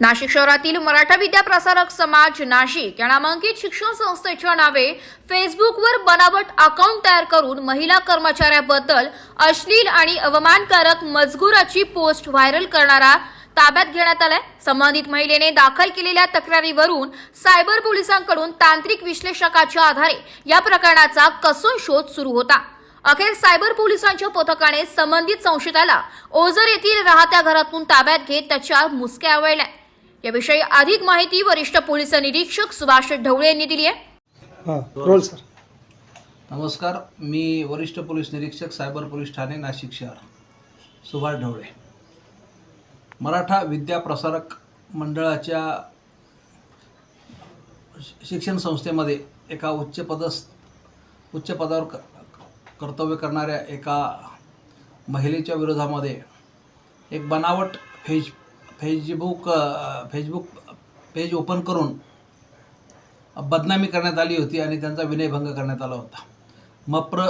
नाशिक शहरातील मराठा विद्या प्रसारक समाज नाशिक या नामांकित शिक्षण संस्थेच्या नावे फेसबुकवर बनावट अकाउंट तयार करून महिला कर्मचाऱ्याबद्दल अश्लील आणि अवमानकारक मजकुराची पोस्ट व्हायरल करणारा ताब्यात घेण्यात आलाय. संबंधित महिलेने दाखल केलेल्या तक्रारीवरून सायबर पोलिसांकडून तांत्रिक विश्लेषकाच्या आधारे या प्रकरणाचा कसून शोध सुरू होता. अखेर सायबर पोलिसांच्या पथकाने संबंधित संशयिताला ओझर येथील राहत्या घरातून ताब्यात घेत त्याच्या मुसक्या आवळल्या. याविषयी अधिक माहिती वरिष्ठ पोलीस निरीक्षक सुभाष ढवळे यांनी दिली आहे. हां रोल सर. नमस्कार मी वरिष्ठ पोलीस निरीक्षक सायबर पोलीस ठाणे नाशिक शहर. सुभाष ढवळे. मराठा विद्या प्रसारक मंडळाच्या शिक्षण संस्थेमध्ये एका उच्च पदस्थ उच्च पदावर क कर्तव्य करणाऱ्या एका महिलेच्या विरोधामध्ये एक बनावट फेज फेसबुक फेसबुक पेज ओपन करून बदनामी करण्यात आली होती आणि त्यांचा विनयभंग करण्यात आला होता. मप्र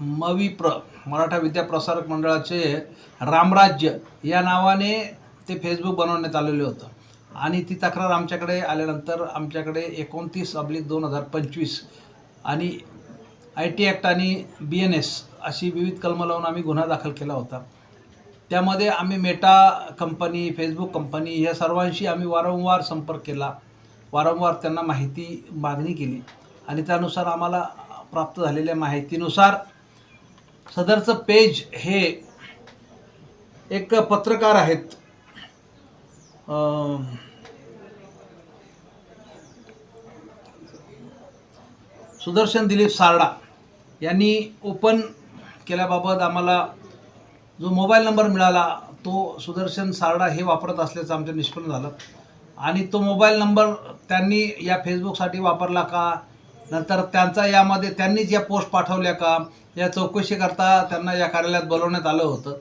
मविप्र मराठा विद्या प्रसारक मंडळाचे रामराज्य या नावाने ते फेसबुक बनवण्यात आलेलं होतं. आणि ती तक्रार आमच्याकडे आल्यानंतर आमच्याकडे एकोणतीस अब्लिक दोन हजार पंचवीस आणि आय टी ॲक्ट आणि बी एन एस अशी विविध कलमं लावून आम्ही गुन्हा दाखल केला होता. त्यामध्ये आम्ही मेटा कंपनी फेसबुक कंपनी या सर्वांशी आम्ही वारंवार संपर्क केला. वारंवार त्यांना माहिती मागणी केली. आणि त्यानुसार आम्हाला प्राप्त झालेल्या माहितीनुसार सदरचं पेज हे एक पत्रकार आहेत. सुदर्शन दिलीप सारडा यांनी ओपन केल्याबाबत आम्हाला जो मोबाईल नंबर मिळाला तो सुदर्शन सारडा हे वापरत असल्याचं आमचं निष्पन्न झालं. आणि तो मोबाईल नंबर त्यांनी या फेसबुकसाठी वापरला का? नंतर त्यांचा यामध्ये त्यांनीच या पोस्ट पाठवल्या का? या चौकशीकरता त्यांना या कार्यालयात बोलवण्यात आलं होतं.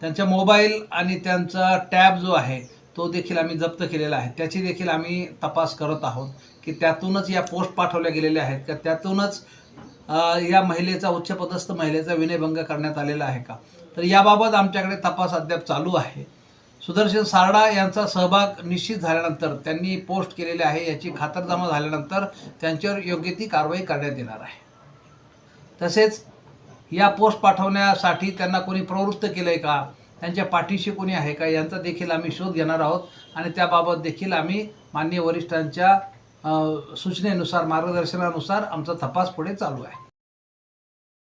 त्यांच्या मोबाईल आणि त्यांचा टॅब जो आहे तो देखील आम्ही जप्त केलेला आहे. त्याची देखील आम्ही तपास करत आहोत की त्यातूनच या पोस्ट पाठवल्या गेलेल्या आहेत का? त्यातूनच या महिलेचा उच्चपदस्थ महिलेचा विनयभंग करण्यात आलेला आहे का? तर याबाबत आमच्याकडे तपास अद्याप चालू आहे. सुदर्शन सारडा यांचा सहभाग निश्चित झाल्यानंतर त्यांनी पोस्ट केलेले आहे याची खातरजमा झाल्यानंतर त्यांच्यावर योग्य ती कारवाई करण्यात येणार आहे. तसेच या पोस्ट पाठवण्यासाठी त्यांना कोणी प्रवृत्त केलं आहे का त्यांच्या पाठीशी कोणी आहे का यांचा देखील आम्ही शोध घेणार आहोत आणि त्याबाबत देखील आम्ही मान्य वरिष्ठांच्या सूचनेनुसार मार्गदर्शनानुसार आमचा तपास पुढे चालू आहे.